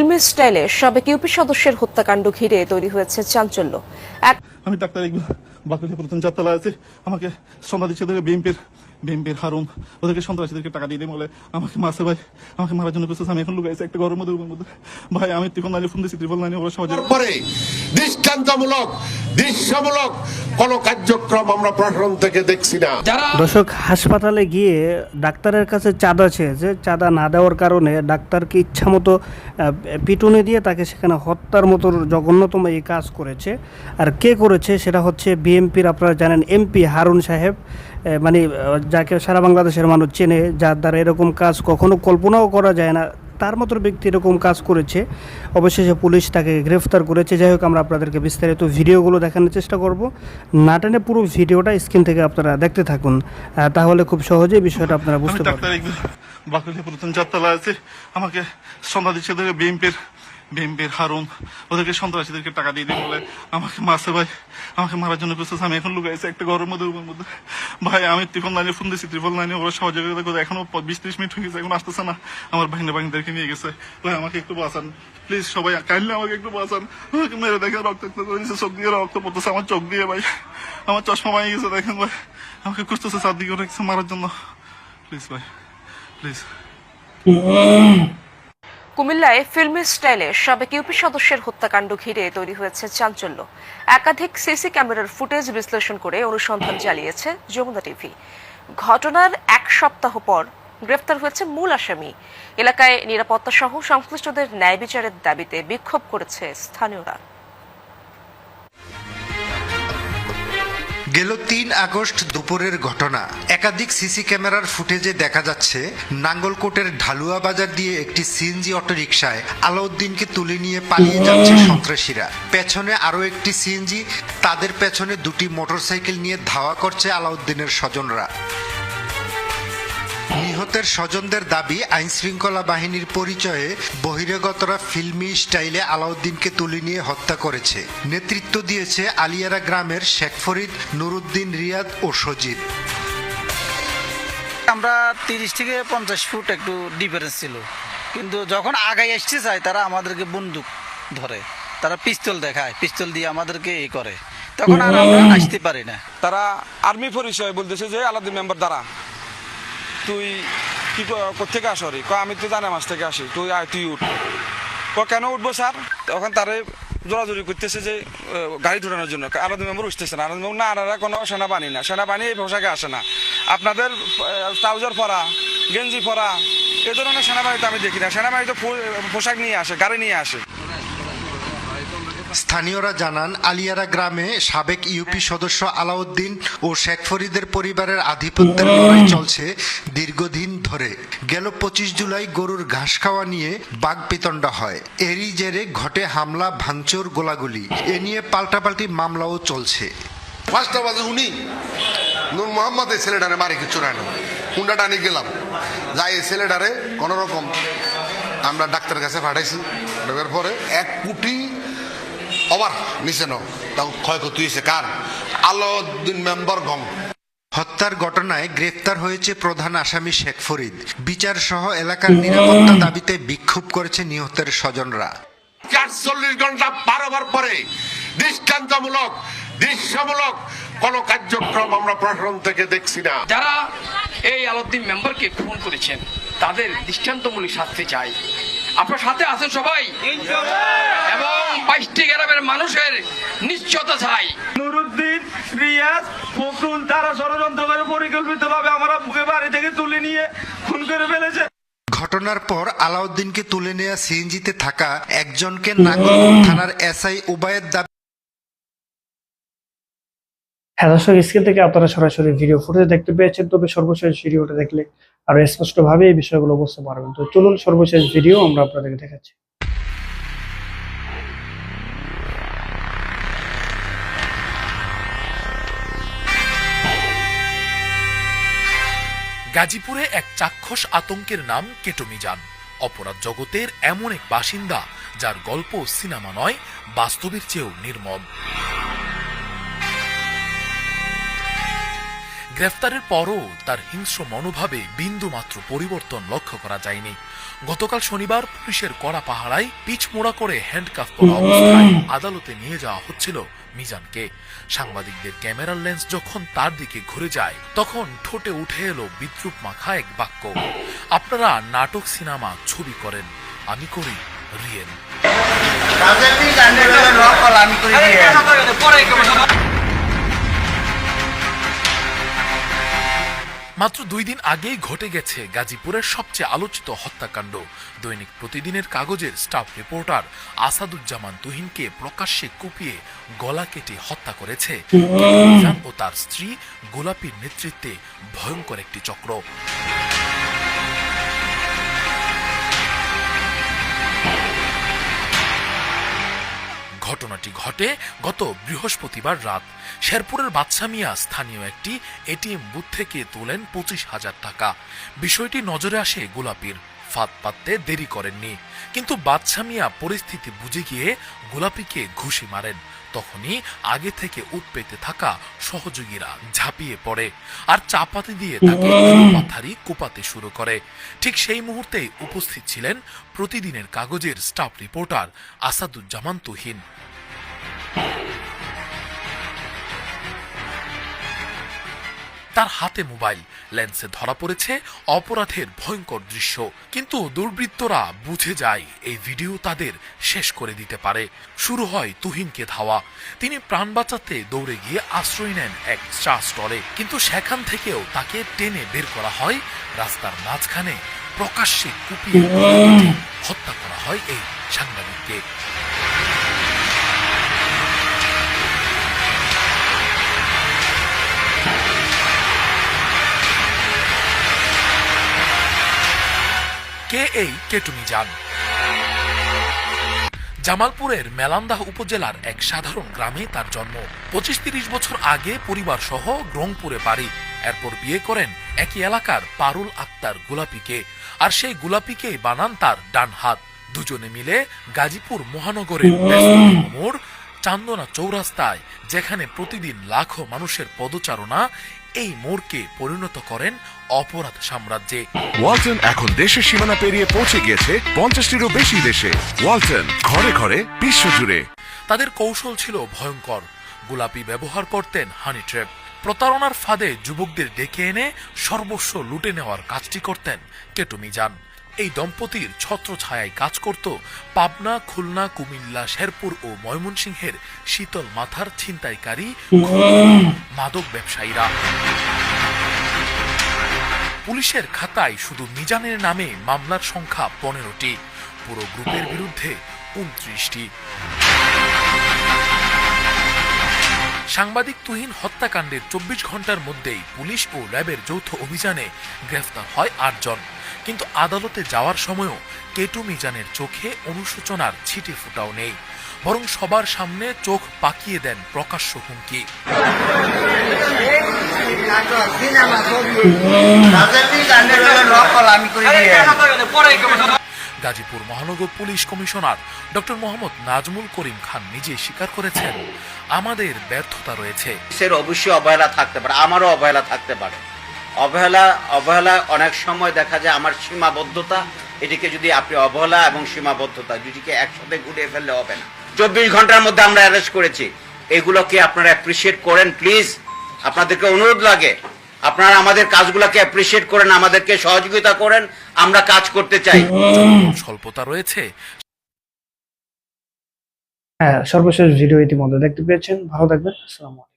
ফিল্মি স্টাইলে সাবেক ইউপি সদস্যের হত্যাকাণ্ড ঘিরে তৈরি হয়েছে চাঞ্চল্য। আমি ডাক্তার ইকবাল বাকুলি প্রথম যাত্রা আছে। আমাকে সমাধি ওদেরকে বিএনপির বিএনপির হারুন ওদেরকে সন্ত্রাসীদেরকে টাকা দিয়ে দিই বলে আমাকে মাসে ভাই। আমাকে মারার জন্য করতেছে আমি এখন লুকাইছি একটা ঘরের মধ্যে মধ্যে। ভাই আমি ত্রিপল লাইনে ফোন দিয়েছি ত্রিপল লাইনে ওরা সহজে পরে দৃষ্টান্তমূলক দৃশ্যমূলক কোন কার্যক্রম আমরা প্রশাসন থেকে দেখছি না। দর্শক হাসপাতালে গিয়ে ডাক্তারের কাছে চাঁদা চেয়েছে চাঁদা না দেওয়ার কারণে ডাক্তারকে ইচ্ছামতো আহ, পিটুনি দিয়ে তাকে সেখানে হত্যার মতো জঘন্যতম এই কাজ করেছে। আর কে করেছে সেটা হচ্ছে বিএমপির আপনারা জানেন এমপি হারুন সাহেব। মানে যাকে সারা বাংলাদেশের মানুষ চেনে যার দ্বারা এরকম কাজ কখনো কল্পনাও করা যায় না তার মতো ব্যক্তি এরকম কাজ করেছে। অবশেষে পুলিশ তাকে গ্রেফতার করেছে। যাই হোক আমরা আপনাদেরকে বিস্তারিত ভিডিওগুলো দেখানোর চেষ্টা করব। নাটানে পুরো ভিডিওটা স্ক্রিন থেকে আপনারা দেখতে থাকুন। তাহলে খুব সহজেই বিষয়টা আপনারা বুঝতে পারবেন। বাকুলি প্রথম যাত্রা আছে। আমাকে সন্ধ্যা দিচ্ছে ওদেরকে বিএনপির হারুন ওদেরকে সন্ত্রাসীদেরকে টাকা দিয়ে দিই বলে আমাকে মাসে ভাই। আমাকে মারার জন্য করতেছে। আমি এখন লুকাইছি একটা ঘরের মধ্যে, রুমের মধ্যে। ভাই, আমি ত্রিপল লাইনে ফোন দিয়েছি ত্রিপল লাইনে ওরা সহযোগিতা করে এখনও বিশ ত্রিশ মিনিট হয়ে গেছে, এখন আসতেছে না। আমার বাহিনী বাহিনীদেরকে নিয়ে গেছে। ভাই, আমাকে একটু বাঁচান। প্লিজ, সবাই, কাইন্ডলি আমাকে একটু বাঁচান। আমাকে মেরে দেখে রক্ত করে দিচ্ছে চোখ দিয়ে রক্ত পড়তেছে, আমার চোখ দিয়ে ভাই। আমার চশমা ভাঙে গেছে, দেখেন ভাই। আমাকে খুঁজতেছে চারদিকে রেখেছে মারার জন্য। প্লিজ ভাই, প্লিজ। কুমিল্লায় ফিল্মি স্টাইলে সাবেক ইউপি সদস্যের হত্যাকাণ্ড ঘিরে তৈরি হয়েছে চাঞ্চল্য। একাধিক সিসি ক্যামেরার ফুটেজ বিশ্লেষণ করে অনুসন্ধান চালিয়েছে যমুনা টিভি। ঘটনার এক সপ্তাহ পর গ্রেফতার হয়েছে মূল আসামি। এলাকায় নিরাপত্তা সহ সংশ্লিষ্টদের ন্যায় বিচারের দাবিতে বিক্ষোভ করেছে স্থানীয়রা। গেল তিন আগস্ট দুপুরের ঘটনা। একাধিক সিসি ক্যামেরার ফুটেজে দেখা যাচ্ছে, নাঙ্গলকোটের ঢালুয়া বাজার দিয়ে একটি সিএনজি অটোরিকশায় আলাউদ্দিনকে তুলে নিয়ে পালিয়ে যাচ্ছে সন্ত্রাসীরা। পেছনে আরও একটি সিএনজি, তাদের পেছনে দুটি মোটরসাইকেল নিয়ে ধাওয়া করছে আলাউদ্দিনের স্বজনরা। নিহতের স্বজনদের দাবি আইন শৃঙ্খলা বাহিনীর পরিচয়ে বহিরাগতরা ফিল্মি স্টাইলে আলাউদ্দিনকে তুলে নিয়ে হত্যা করেছে। নেতৃত্ব দিয়েছে আলিয়ারা গ্রামের শেখ ফরিদ নুরুদ্দিন রিয়াদ ও সজিদ আমরা তিরিশ থেকে পঞ্চাশ ফুট একটু ডিফারেন্স ছিল। কিন্তু যখন আগায় আসতে চায় তারা আমাদেরকে বন্দুক ধরে। তারা পিস্তল দেখায় পিস্তল দিয়ে আমাদেরকে এ করে। তখন আর আমরা আসতে পারি না। তারা আর্মি পরিচয় বলতেছে যে আলাদা মেম্বার দ্বারা। তুই কি কোথেকে আসো রে? আমি তো জানা মাছ থেকে আসি। তুই আয়, তুই উঠ। ক, কেন উঠবো স্যার? তখন তারে জোরাজুরি করতেছে যে গাড়ি ধরানোর জন্য। আলাদা মেম্বর উঠতেছে না। মেম্বার না আনারা কোনো সেনাবাহিনী না। সেনাবাহিনী এই পোশাকে আসে না। আপনাদের ট্রাউজার পরা, গেঞ্জি পরা, এ ধরনের সেনাবাহিনীতে আমি দেখি না। সেনাবাহিনীতে পো- পোশাক নিয়ে আসে, গাড়ি নিয়ে আসে। স্থানীয়রা জানান, আলিয়ারা গ্রামে সাবেক ইউপি সদস্য আলাউদ্দিন ও শেখ ফরিদের পরিবারের আধিপত্যের লড়াই চলছে দীর্ঘদিন ধরে। গেল পঁচিশ জুলাই গরুর ঘাস খাওয়া নিয়ে বাগপিতণ্ডা হয়। এরই জেরে ঘটে হামলা, ভাঙচুর, গোলাগুলি। এ নিয়ে পাল্টাপাল্টি মামলাও চলছে। পাঁচটা বাজে উনি নূর মোহাম্মদ এই ছেলেটারে মারি কিছু না হুন্ডা টানি গেলাম। যাই ছেলেটারে কোনো রকম আমরা ডাক্তারের কাছে পাঠাইছি। পরে এক কোটি অবার নিচে ন তাও ক্ষয়ক্ষতি হয়েছে কার? আলাউদ্দিন মেম্বার গম হত্যার ঘটনায় গ্রেফতার হয়েছে প্রধান আসামি শেখ ফরিদ। বিচার সহ এলাকার নিরাপত্তা দাবিতে বিক্ষোভ করেছে নিহতের স্বজনরা। আটচল্লিশ ঘণ্টা পার হবার পরে দৃষ্টান্তমূলক দৃশ্যমূলক কোন কার্যক্রম আমরা প্রশাসন থেকে দেখছি না। যারা এই আলাউদ্দিন মেম্বারকে খুন করেছেন তাদের দৃষ্টান্তমূলক শাস্তি চাই। আপনার সাথে আছেন সবাই? এবং বাইশটি গ্রামের মানুষের নিশ্চয়তা চাই। নুরুদ্দিন রিয়াজ ফখরুল তারা ষড়যন্ত্র করে পরিকল্পিত ভাবে আমার আব্বুকে বাড়ি থেকে তুলে নিয়ে খুন করে ফেলেছে। ঘটনার পর আলাউদ্দিনকে তুলে নেওয়া সিএনজিতে থাকা একজনকে নাঙ্গলকোট থানার এসআই উবায়ের দাবি হ্যাঁ দর্শক স্ক্রিন থেকে আপনারা সরাসরি ভিডিও ফুটেজ দেখতে পেয়েছেন তবে সর্বশেষ ভিডিওটা দেখলে আরও স্পষ্টভাবে এই বিষয়গুলো বুঝতে পারবেন তো চলুন সর্বশেষ ভিডিও আমরা আপনাদেরকে দেখাচ্ছি। গাজীপুরে এক চাক্ষুষ আতঙ্কের নাম কেটোমিজান। অপরাধ জগতের এমন এক বাসিন্দা, যার গল্প সিনেমা নয়, বাস্তবের চেয়েও নির্মম। গ্রেফতারের পরও তার হিংস্র মনোভাবে বিন্দু মাত্র পরিবর্তন লক্ষ্য করা যায়নি। গতকাল শনিবার পুলিশের কড়া পাহারায় পিচ মোড়া করে হ্যান্ডকাফ করা অবস্থায় আদালতে নিয়ে যাওয়া হচ্ছিল। মিজানকে। সাংবাদিকদের ক্যামেরার লেন্স যখন তার দিকে ঘুরে যায় তখন ঠোঁটে উঠে এলো বিদ্রুপ মাখা এক বাক্য। আপনারা নাটক সিনেমা ছবি করেন আমি করি রিয়েল। মাত্র দুই দিন আগেই ঘটে গেছে গাজীপুরের সবচেয়ে আলোচিত হত্যাকাণ্ড। দৈনিক প্রতিদিনের কাগজের স্টাফ রিপোর্টার আসাদুজ্জামান তুহিনকে প্রকাশ্যে কুপিয়ে গলা কেটে হত্যা করেছে। ও তার স্ত্রী গোলাপির নেতৃত্বে ভয়ঙ্কর একটি চক্র। ঘটনাটি ঘটে গত বৃহস্পতিবার রাত। শেরপুরের বাদশা মিয়া স্থানীয় একটি এটিএম বুথ থেকে তোলেন পঁচিশ হাজার টাকা। বিষয়টি নজরে আসে গোলাপির। ফাঁদ পাততে দেরি করেননি। কিন্তু বাদশা মিয়া পরিস্থিতি বুঝে গিয়ে গোলাপিকে ঘুষি মারেন। তখনই আগে থেকে উৎপেতে থাকা সহযোগীরা ঝাঁপিয়ে পড়ে আর চাপাতি দিয়ে তাকে মাথারি কোপাতে শুরু করে। ঠিক সেই মুহূর্তেই উপস্থিত ছিলেন প্রতিদিনের কাগজের স্টাফ রিপোর্টার আসাদুজ্জামান তুহিন। তার হাতে মোবাইল। লেন্সে ধরা পড়েছে অপরাধের ভয়ঙ্কর দৃশ্য। কিন্তু দুর্বৃত্তরা বুঝে যায় এই ভিডিও তাদের শেষ করে দিতে পারে। শুরু হয় তুহিনকে ধাওয়া। তিনি প্রাণ বাঁচাতে দৌড়ে গিয়ে আশ্রয় নেন এক চা স্টলে। কিন্তু সেখান থেকেও তাকে টেনে বের করা হয়। রাস্তার মাঝখানে প্রকাশ্যে কুপিয়ে হত্যা করা হয় এই সাংবাদিককে। কে এই কেটুমি যান জামালপুরের মেলান্দাহ উপজেলার এক সাধারণ গ্রামে তার জন্ম। পঁচিশ তিরিশ বছর আগে পরিবার সহ রংপুরে বাড়ি। এরপর বিয়ে করেন একই এলাকার পারুল আক্তার গোলাপিকে। আর সেই গোলাপিকেই বানান তার ডান হাত। দুজনে মিলে গাজীপুর মহানগরের মোড়, চান্দনা চৌরাস্তায়, যেখানে প্রতিদিন লাখো মানুষের পদচারণা এই মোড়কে পরিণত করেন অপরাধ সাম্রাজ্যে। ওয়ালটন এখন দেশের সীমানা পেরিয়ে পৌঁছে গিয়েছে পঞ্চাশটিরও বেশি দেশে। ওয়ালটন ঘরে ঘরে বিশ্বজুড়ে। তাদের কৌশল ছিল ভয়ঙ্কর। গোলাপি ব্যবহার করতেন হানি ট্র্যাপ প্রতারণার ফাঁদে যুবকদের ডেকে এনে সর্বস্ব লুটে নেওয়ার কাজটি করতেন কেটুমি যান এই দম্পতির ছত্র ছায়ায় কাজ করত পাবনা, খুলনা, কুমিল্লা, শেরপুর ও ময়মনসিংহের শীতল মাথার ছিনতাইকারী মাদক ব্যবসায়ীরা। পুলিশের খাতায় শুধু মিজানের নামে মামলার সংখ্যা পনেরোটি। পুরো গ্রুপের বিরুদ্ধে উনত্রিশটি। সাংবাদিক তুহিন হত্যাকাণ্ডের চব্বিশ ঘণ্টার মধ্যেই পুলিশ ও র্যাবের যৌথ অভিযানে গ্রেফতার হয় আটজন। কিন্তু আদালতে যাওয়ার সময়ও কেটু মিজানের চোখে অনুশোচনার ছিটে ফুটাও নেই। বরং সবার সামনে চোখ পাকিয়ে দেন প্রকাশ্য হুমকি। গাজীপুর মহানগর police commissioner doctor Mohammad Nazmul Karim Khan নিজে স্বীকার করেছেন, আমাদের ব্যর্থতা রয়েছে। পুলিশের অবশ্যই অবহেলা থাকতে পারে, আমারও অবহেলা থাকতে পারে। অবহেলা অবহেলা অনেক সময় দেখা যায় আমার সীমাবদ্ধতা, এটিকে যদি আপনি অবহেলা এবং সীমাবদ্ধতা দুটিকে একসাথে ঘুরিয়ে ফেললে হবে না। চব্বিশ ঘণ্টার মধ্যে আমরা অ্যারেস্ট করেছি। এগুলোকে আপনারা অ্যাপ্রিসিয়েট করেন প্লিজ আপনাদেরকে অনুরোধ লাগে আপনারা আমাদের কাজগুলোকে অ্যাপ্রিসিয়েট করেন আমাদেরকে সহযোগিতা করেন আমরা কাজ করতে চাই। স্বল্পতা রয়েছে। হ্যাঁ সর্বশেষ ভিডিও ইতিমধ্যে দেখতে পেয়েছেন। ভালো থাকবেন। আসসালামু আলাইকুম।